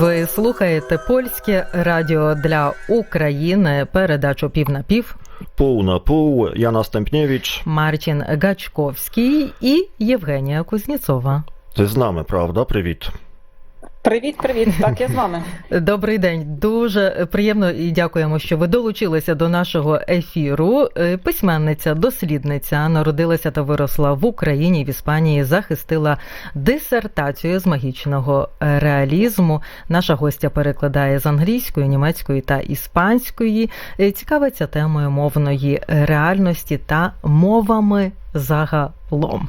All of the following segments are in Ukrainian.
Ви слухаєте польське радіо для України, передачу пів на пів. Pół na pół, Jana Stępniewicz. Мартін Гачковський і Євгенія Кузніцова. Ти з нами, правда? Привіт. Привіт, привіт. Так, я з вами. Добрий день. Дуже приємно і дякуємо, що ви долучилися до нашого ефіру. Е, Письменниця, дослідниця, народилася та виросла в Україні, в Іспанії, захистила дисертацію з магічного реалізму. Наша гостя перекладає з англійської, німецької та іспанської. Е, Цікавиться темою мовної реальності та мовами загалом.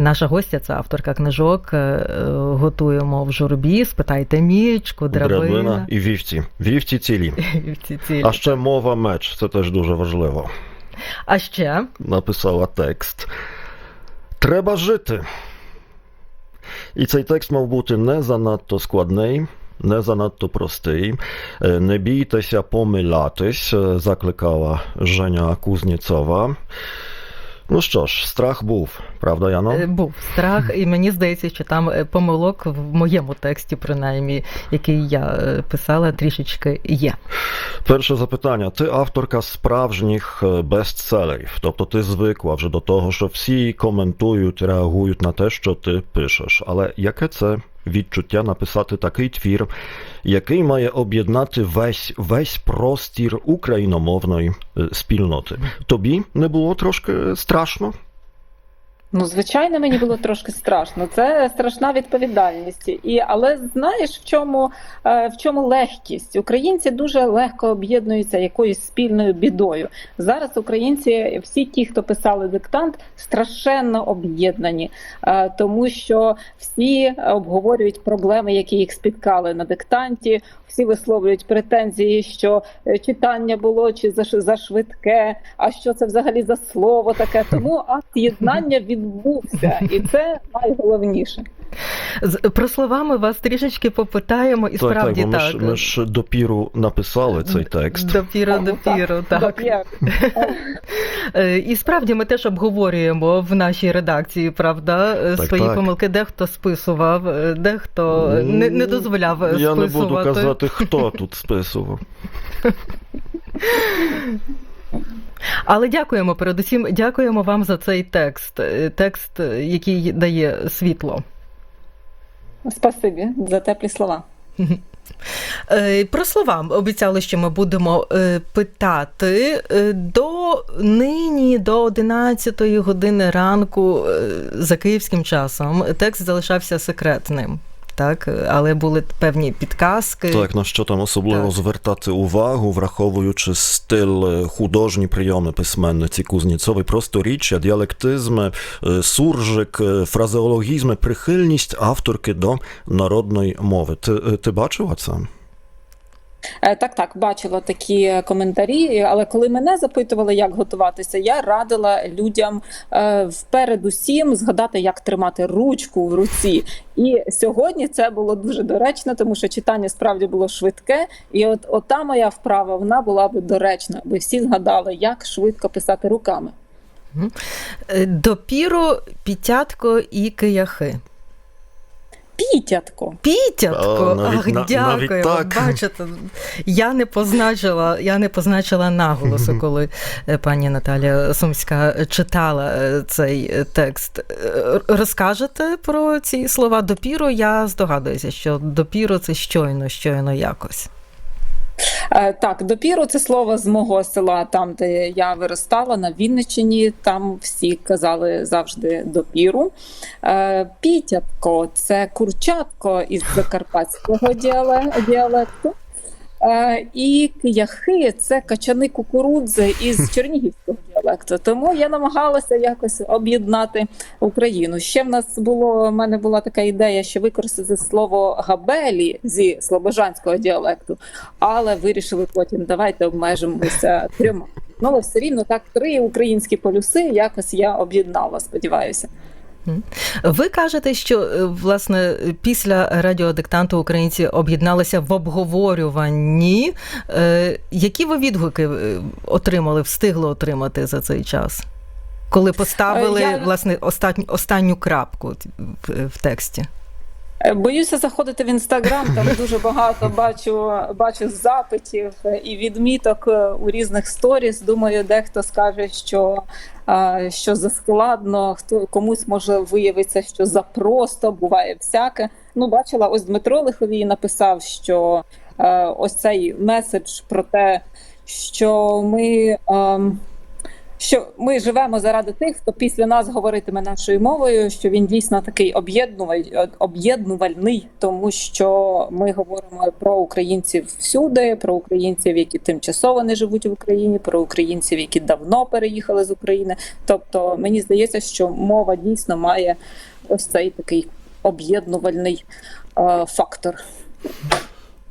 Наша гостя це авторка книжок. е, Готуємо в журбі. Спитайте мічку, драбина. Драбина і вівці. Вівці цілі. Ці цілі. А ще мова меч, це теж дуже важливо. А ще Написала текст. Треба жити. І цей текст мав бути не занадто складний, не занадто простий. Е, Не бійтеся помилятись, е, закликала Женя Кузніцова. Ну що ж, страх був, правда, Яно? е, був страх, і мені здається, що там е, помилок в моєму тексті, принаймні, який я е, писала, трішечки є. Перше запитання. Ти авторка справжніх бестселерів, тобто ти звикла вже до того, що всі коментують, реагують на те, що ти пишеш. Але яке це відчуття написати такий твір, який має об'єднати весь, весь простір україномовної е, спільноти? Тобі не було трошки страшно? Ну, звичайно, мені було трошки страшно. Це страшна відповідальність. І, але знаєш, в чому, е, в чому легкість? Українці дуже легко об'єднуються якоюсь спільною бідою. Зараз українці, всі ті, хто писали диктант, страшенно об'єднані, е, тому що всі обговорюють проблеми, які їх спіткали на диктанті. Всі висловлюють претензії, що е, читання було чи заш- зашвидке, а що це взагалі за слово таке. Тому акт єднання відбувся, і це найголовніше. Про словами вас трішечки попитаємо, і справді так, ми, так. ж, ми ж допіру написали цей текст. Допіру, Ну, допіру, так. Е, І справді ми теж обговорюємо в нашій редакції, правда, е, Так, свої так. помилки. Дехто списував, е, дехто не, не дозволяв е, Я не буду казати, хто тут списував. Але дякуємо передусім, дякуємо вам за цей текст. е, Текст, е, який дає світло. Спасибі за теплі слова. Е, Про слова обіцяли, що ми будемо питати. До нині, до 11 години ранку, за київським часом, текст залишався секретним. Так, але були певні підказки. Так, на що там особливо Так. звертати увагу, враховуючи стиль, е, художні прийоми письменниці Кузніцової, просто річ, діалектизми, е, суржик, е, фразеологізми, прихильність авторки до народної мови. Ти, ти бачила це? Е, Так, так, бачила такі коментарі. Але коли мене запитували, як готуватися, я радила людям е, впередусім згадати, як тримати ручку в руці. І сьогодні це було дуже доречно, тому що читання справді було швидке. І от ота моя вправа вона була би доречна, аби всі згадали, як швидко писати руками. Е, Допіру, пітятко і кияхи. Пітятко. Пітятко, А, навіть ах, на- дякую. навіть так. Бачите, я не позначила, я не позначила наголосу, коли е, пані Наталія Сумська читала е, цей е, текст. Розкажете про ці слова допіру? Я здогадуюся, що допіру це щойно, щойно якось. Е, Так, допіру це слово з мого села, там де я виростала на Вінниччині. Там всі казали завжди допіру. Е, Пітятко це курчатко із закарпатського діалекту. Е, І кияхи це качани кукурудзи із чернігівського діалекту. Тому я намагалася якось об'єднати Україну. Ще в нас було в мене була така ідея, що використати слово габелі зі слобожанського діалекту, але вирішили потім давайте обмежимося трьома. Ну, але все рівно так три українські полюси якось я об'єднала, сподіваюся. Ви кажете, що е, власне після радіодиктанту українці об'єдналися в обговорюванні. Е, Які ви відгуки е, отримали, встигли отримати за цей час? Коли поставили я- власне останню, останню крапку в, в тексті? Е, Боюся заходити в інстаграм. Там дуже багато бачу, бачу запитів і відміток е, у різних сторіс. Думаю, дехто скаже, що, е, що заскладно, хто комусь може виявиться, що запросто буває всяке. Ну, бачила, ось Дмитро Лиховій написав, що ось цей меседж про те, що ми. Що ми живемо заради тих, хто після нас говоритиме нашою мовою, що він дійсно такий об'єднуваль- об'єднувальний, тому що ми говоримо про українців всюди, про українців, які тимчасово не живуть в Україні, про українців, які давно переїхали з України. Тобто мені здається, що мова дійсно має ось цей такий об'єднувальний е, фактор.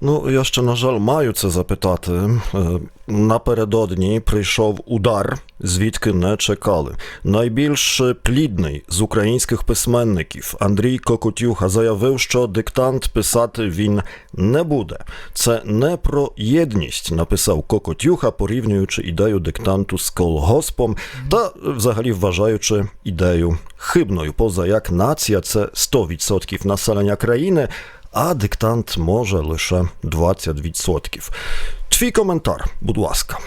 Ну, я ще, на жаль, маю це запитати. Е, Напередодні прийшов удар, звідки не чекали. Найбільш плідний з українських письменників Андрій Кокотюха заявив, що диктант писати він не буде. Це не про єдність, написав Кокотюха, порівнюючи ідею диктанту з колгоспом та взагалі вважаючи ідею хибною, поза як нація це 100% населення країни а диктант може лише 20%. Твій коментар, будь ласка.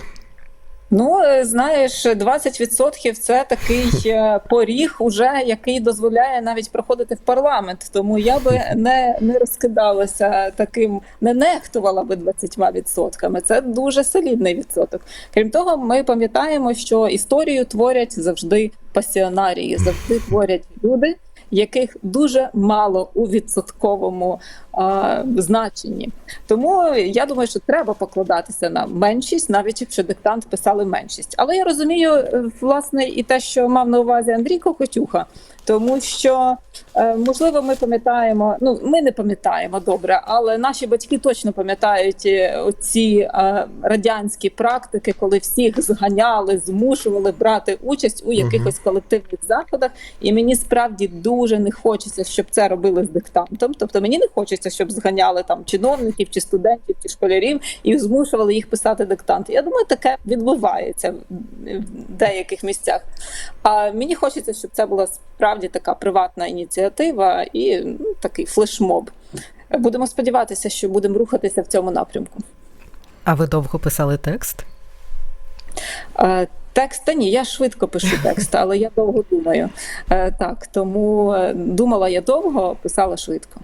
Ну, е, знаєш, 20% це такий е, поріг, уже який дозволяє навіть проходити в парламент. Тому я би не, не розкидалася таким, не нехтувала би 20%. Це дуже солідний відсоток. Крім того, ми пам'ятаємо, що історію творять завжди пасіонарії, завжди творять люди. Яких дуже мало у відсотковому а, значенні, тому я думаю, що треба покладатися на меншість, навіть якщо диктант писали меншість. Але я розумію е, власне і те, що мав на увазі Андрій Кокотюха, тому що е, можливо ми пам'ятаємо. Ну ми не пам'ятаємо добре, але наші батьки точно пам'ятають е, оці е, радянські практики, коли всіх зганяли, змушували брати участь у якихось колективних заходах. І мені справді дуже не хочеться, щоб це робили з диктантом. Тобто мені не хочеться, щоб зганяли там чиновників, чи студентів, чи школярів і змушували їх писати диктант. Я думаю, таке відбувається в деяких місцях. А мені хочеться, щоб це була справді така приватна ініціатива і ну, такий флешмоб. Будемо сподіватися, що будемо рухатися в цьому напрямку. А ви довго писали текст? Е, Текст та ні, я швидко пишу текст, але я довго думаю. Е, Так, тому е, думала я довго, писала швидко.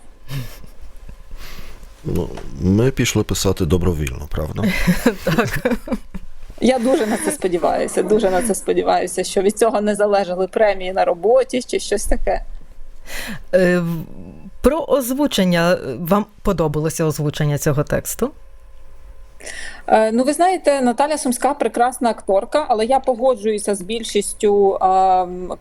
Ну, ми пішли писати добровільно, правда? Так. Я дуже на це сподіваюся. Дуже на це сподіваюся, що від цього не залежали премії на роботі чи щось таке. Е, Про озвучення вам подобалося озвучення цього тексту? Е, Ну, ви знаєте, Наталя Сумська прекрасна акторка, але я погоджуюся з більшістю е,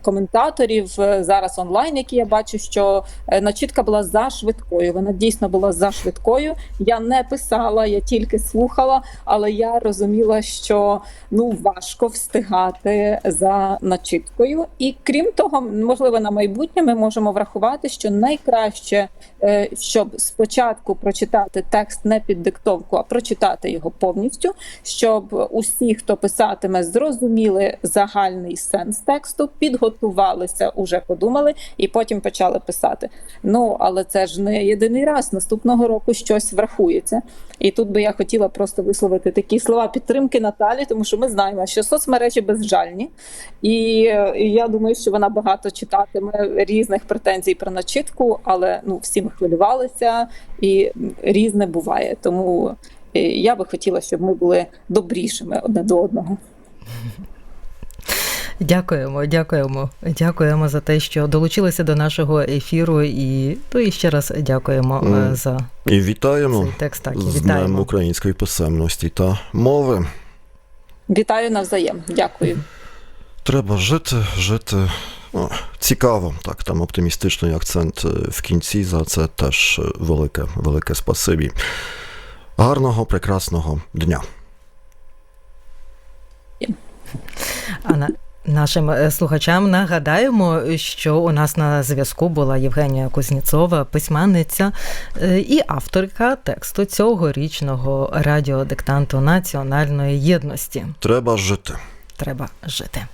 коментаторів зараз онлайн, які я бачу, що е, начітка була за швидкою. Вона дійсно була за швидкою. Я не писала, я тільки слухала, але я розуміла, що ну важко встигати за начіткою. І крім того, можливо, на майбутнє ми можемо врахувати, що найкраще, е, щоб спочатку прочитати текст не під диктовку, а прочитати його повністю, щоб усі, хто писатиме, зрозуміли загальний сенс тексту, підготувалися, уже подумали і потім почали писати. Ну але це ж не єдиний раз. Наступного року щось врахується. І тут би я хотіла просто висловити такі слова підтримки Наталі, тому що ми знаємо, що соцмережі безжальні, і е, я думаю, що вона багато читатиме різних претензій про начитку, але ну всі ми хвилювалися, і різне буває. Тому я би хотіла, щоб ми були добрішими одне до одного. Дякуємо, дякуємо. Дякуємо за те, що долучилися до нашого ефіру, і то і ще раз дякуємо Мгм. за І вітаємо цей текст. Так, і з Днем української писемності та мови. Вітаю навзаєм. Дякую. Треба жити, жити. О, цікаво, так, там оптимістичний акцент е, в кінці. За це теж е, велике, велике спасибі. Гарного, прекрасного дня. А на нашим е, слухачам нагадаємо, що у нас на зв'язку була Євгенія Кузніцова, письменниця е, і авторка тексту цьогорічного радіодиктанту національної єдності. Треба жити. Треба жити.